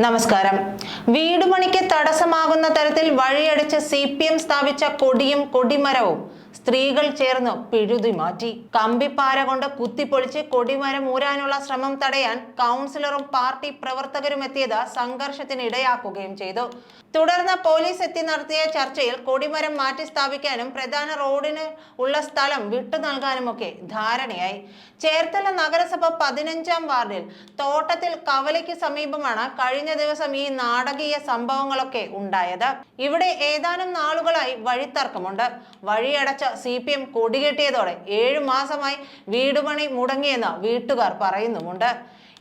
നമസ്കാരം. വീടുപണിക്ക് തടസ്സമാകുന്ന തരത്തിൽ വഴിയടച്ച് C P M സ്ഥാപിച്ച കൊടിയും കൊടിമരവും സ്ത്രീകൾ ചേർന്ന് പിഴുതി മാറ്റി. കമ്പിപ്പാര കൊണ്ട് കുത്തിപ്പൊളിച്ച് കൊടിമരം ഊരാനുള്ള ശ്രമം തടയാൻ കൗൺസിലറും പാർട്ടി പ്രവർത്തകരും എത്തിയത് സംഘർഷത്തിന് ഇടയാക്കുകയും ചെയ്തു. തുടർന്ന് പോലീസ് എത്തി നടത്തിയ ചർച്ചയിൽ കൊടിമരം മാറ്റി സ്ഥാപിക്കാനും പ്രധാന റോഡിന് ഉള്ള സ്ഥലം വിട്ടു നൽകാനുമൊക്കെ ധാരണയായി. ചേർത്തല നഗരസഭ പതിനഞ്ചാം വാർഡിൽ തോട്ടത്തിൽ കവലയ്ക്ക് സമീപമാണ് കഴിഞ്ഞ ദിവസം ഈ നാടകീയ സംഭവങ്ങളൊക്കെ ഉണ്ടായത്. ഇവിടെ ഏതാനും നാളുകളായി വഴിത്തർക്കമുണ്ട്. വഴിയടച്ച സി പി എം കൊടികെട്ടിയതോടെ ഏഴു മാസമായി വീടുപണി മുടങ്ങിയെന്ന് വീട്ടുകാർ പറയുന്നുമുണ്ട്.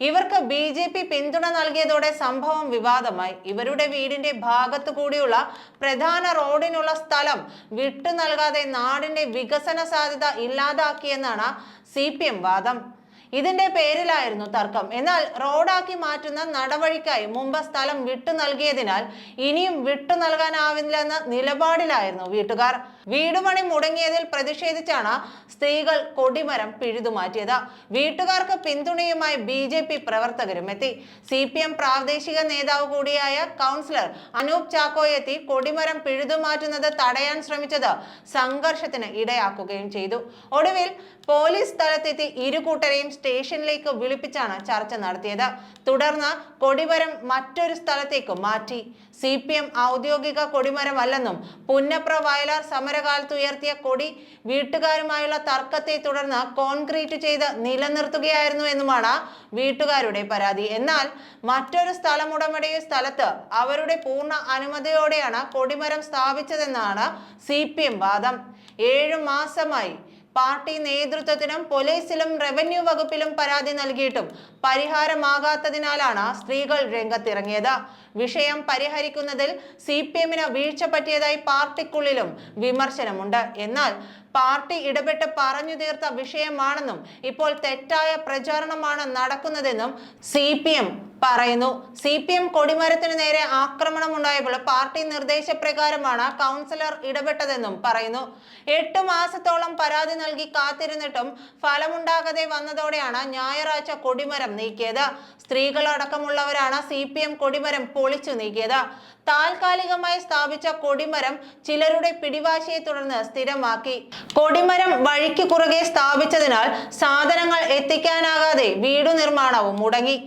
ഇവർക്ക് ബി ജെ പി പിന്തുണ നൽകിയതോടെ സംഭവം വിവാദമായി. ഇവരുടെ വീടിന്റെ ഭാഗത്തു കൂടിയുള്ള പ്രധാന റോഡിനുള്ള സ്ഥലം വിട്ടു നൽകാതെ നാടിന്റെ വികസന സാധ്യത ഇല്ലാതാക്കിയെന്നാണ് സി വാദം. ഇതിന്റെ പേരിലായിരുന്നു തർക്കം. എന്നാൽ റോഡാക്കി മാറ്റുന്ന നടവഴിക്കായി മുമ്പ് സ്ഥലം വിട്ടു നൽകിയതിനാൽ ഇനിയും വിട്ടു നൽകാനാവില്ലെന്ന നിലപാടിലായിരുന്നു വീട്ടുകാർ. വീടുപണി മുടങ്ങിയതിൽ പ്രതിഷേധിച്ചാണ് സ്ത്രീകൾ കൊടിമരം പിഴുതുമാറ്റിയത് വീട്ടുകാർക്ക് പിന്തുണയുമായി ബി ജെ പി പ്രവർത്തകരും എത്തി. സി പി എം പ്രാദേശിക നേതാവ് കൂടിയായ കൗൺസിലർ അനൂപ് ചാക്കോയെ എത്തി കൊടിമരം പിഴുതുമാറ്റുന്നത് തടയാൻ ശ്രമിച്ചത് സംഘർഷത്തിന് ഇടയാക്കുകയും ചെയ്തു. ഒടുവിൽ പോലീസ് സ്ഥലത്തെത്തി ഇരുകൂട്ടരെയും സ്റ്റേഷനിലേക്ക് വിളിപ്പിച്ചാണ് ചർച്ച നടത്തിയത്. തുടർന്ന് കൊടിമരം മറ്റൊരു സ്ഥലത്തേക്ക് മാറ്റി. സി പി എം ഔദ്യോഗിക കൊടിമരമല്ലെന്നും പുന്നപ്ര വയലാർ സമരകാലത്ത് ഉയർത്തിയ കൊടി വീട്ടുകാരുമായുള്ള തർക്കത്തെ തുടർന്ന് കോൺക്രീറ്റ് ചെയ്ത് നിലനിർത്തുകയായിരുന്നു എന്നുമാണ് വീട്ടുകാരുടെ പരാതി. എന്നാൽ മറ്റൊരു സ്ഥലമുടമയുടെ സ്ഥലത്ത് അവരുടെ പൂർണ അനുമതിയോടെയാണ് കൊടിമരം സ്ഥാപിച്ചതെന്നാണ് സി വാദം. ഏഴു മാസമായി പാർട്ടി നേതൃത്വത്തിനും പോലീസിലും റവന്യൂ വകുപ്പിലും പരാതി നൽകിയിട്ടും പരിഹാരമാകാത്തതിനാലാണ് സ്ത്രീകൾ രംഗത്തിറങ്ങിയത്. വിഷയം പരിഹരിക്കുന്നതിൽ സി പി എമ്മിന് വീഴ്ച പറ്റിയതായി പാർട്ടിക്കുള്ളിലും വിമർശനമുണ്ട്. എന്നാൽ പാർട്ടി ഇടപെട്ട് പറഞ്ഞു തീർത്ത വിഷയമാണെന്നും ഇപ്പോൾ തെറ്റായ പ്രചാരണമാണ് നടക്കുന്നതെന്നും സി പറയുന്നു. സി പി എം കൊടിമരത്തിന് നേരെ ആക്രമണം ഉണ്ടായപ്പോൾ പാർട്ടി നിർദ്ദേശപ്രകാരമാണ് കൗൺസിലർ ഇടപെട്ടതെന്നും പറയുന്നു. എട്ട് മാസത്തോളം പരാതി നൽകി കാത്തിരുന്നിട്ടും ഫലമുണ്ടാകാതെ വന്നതോടെയാണ് ഞായറാഴ്ച കൊടിമരം നീക്കിയത്. സ്ത്രീകളടക്കമുള്ളവരാണ് സി പി എം കൊടിമരം പൊളിച്ചു നീക്കിയത്. താൽക്കാലികമായി സ്ഥാപിച്ച കൊടിമരം ചിലരുടെ പിടിവാശിയെ തുടർന്ന് സ്ഥിരമാക്കി. കൊടിമരം വഴിക്ക് കുറുകെ സ്ഥാപിച്ചതിനാൽ സാധനങ്ങൾ എത്തിക്കാനാകാതെ വീടു നിർമ്മാണവും മുടങ്ങി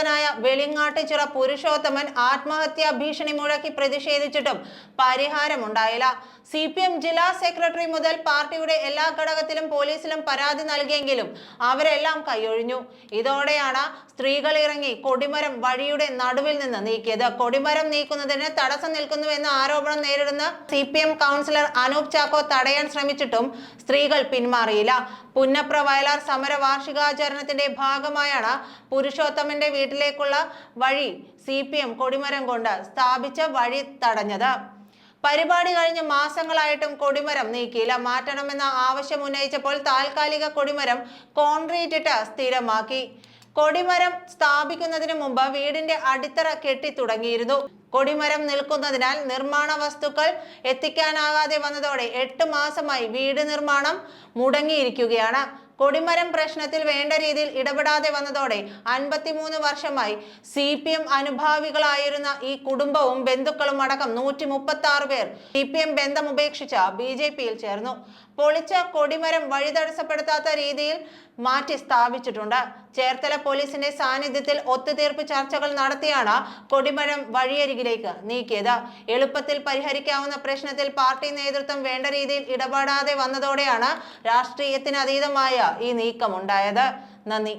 ഗൃഹനാഥനായ വെളിങ്ങാട്ടുചിറ പുരുഷോത്തമൻ ആത്മഹത്യാ ഭീഷണി മുഴക്കി പ്രതിഷേധിച്ചിട്ടും പരിഹാരമുണ്ടായില്ല. സി പി എം ജില്ലാ സെക്രട്ടറി മുതൽ പാർട്ടിയുടെ എല്ലാ ഘടകത്തിലും പോലീസിലും പരാതി നൽകിയെങ്കിലും അവരെല്ലാം കൈയൊഴിഞ്ഞു. ഇതോടെയാണ് സ്ത്രീകൾ ഇറങ്ങി കൊടിമരം വഴിയുടെ നടുവിൽ നിന്ന് നീക്കിയത്. കൊടിമരം നീക്കുന്നതിന് തടസ്സം നിൽക്കുന്നുവെന്ന ആരോപണം നേരിടുന്ന C P M councillor Anoop Chacko തടയാൻ ശ്രമിച്ചിട്ടും സ്ത്രീകൾ പിന്മാറിയില്ല. പുന്നപ്ര വയലാർ സമര വാർഷികാചരണത്തിന്റെ ഭാഗമായാണ് പുരുഷോത്തമന്റെ വീട്ടിലേക്കുള്ള വഴി സി പി എം കൊടിമരം കൊണ്ട് സ്ഥാപിച്ച വഴി തടഞ്ഞത്. പരിപാടി കഴിഞ്ഞ് മാസങ്ങളായിട്ടും കൊടിമരം നീക്കിയില്ല. മാറ്റണമെന്ന ആവശ്യം ഉന്നയിച്ചപ്പോൾ താൽക്കാലിക കൊടിമരം കോൺക്രീറ്റ് ഇട്ട് സ്ഥിരമാക്കി. കൊടിമരം സ്ഥാപിക്കുന്നതിന് മുമ്പ് വീടിന്റെ അടിത്തറ കെട്ടി തുടങ്ങിയിരുന്നു. കൊടിമരം നിൽക്കുന്നതിനാൽ നിർമ്മാണ വസ്തുക്കൾ എത്തിക്കാനാകാതെ വന്നതോടെ എട്ട് മാസമായി വീട് നിർമ്മാണം മുടങ്ങിയിരിക്കുകയാണ്. കൊടിമരം പ്രശ്നത്തിൽ വേണ്ട രീതിയിൽ ഇടപെടാതെ വന്നതോടെ അൻപത്തിമൂന്ന് വർഷമായി സി പി എം അനുഭാവികളായിരുന്ന ഈ കുടുംബവും ബന്ധുക്കളും അടക്കം നൂറ്റി മുപ്പത്തി ആറ് പേർ സി പി എം ബന്ധം ഉപേക്ഷിച്ച ബി ജെ പിയിൽ ചേർന്നു. പൊളിച്ച കൊടിമരം വഴി തടസ്സപ്പെടുത്താത്ത രീതിയിൽ മാറ്റി സ്ഥാപിച്ചിട്ടുണ്ട്. ചേർത്തല പോലീസിന്റെ സാന്നിധ്യത്തിൽ ഒത്തുതീർപ്പ് ചർച്ചകൾ നടത്തിയാണ് കൊടിമരം വഴിയരികിലേക്ക് നീക്കിയത്. എളുപ്പത്തിൽ പരിഹരിക്കാവുന്ന പ്രശ്നത്തിൽ പാർട്ടി നേതൃത്വം വേണ്ട രീതിയിൽ ഇടപെടാതെ വന്നതോടെയാണ് രാഷ്ട്രീയത്തിന് അതീതമായ ഈ നീക്കമുണ്ടായത്. നന്ദി.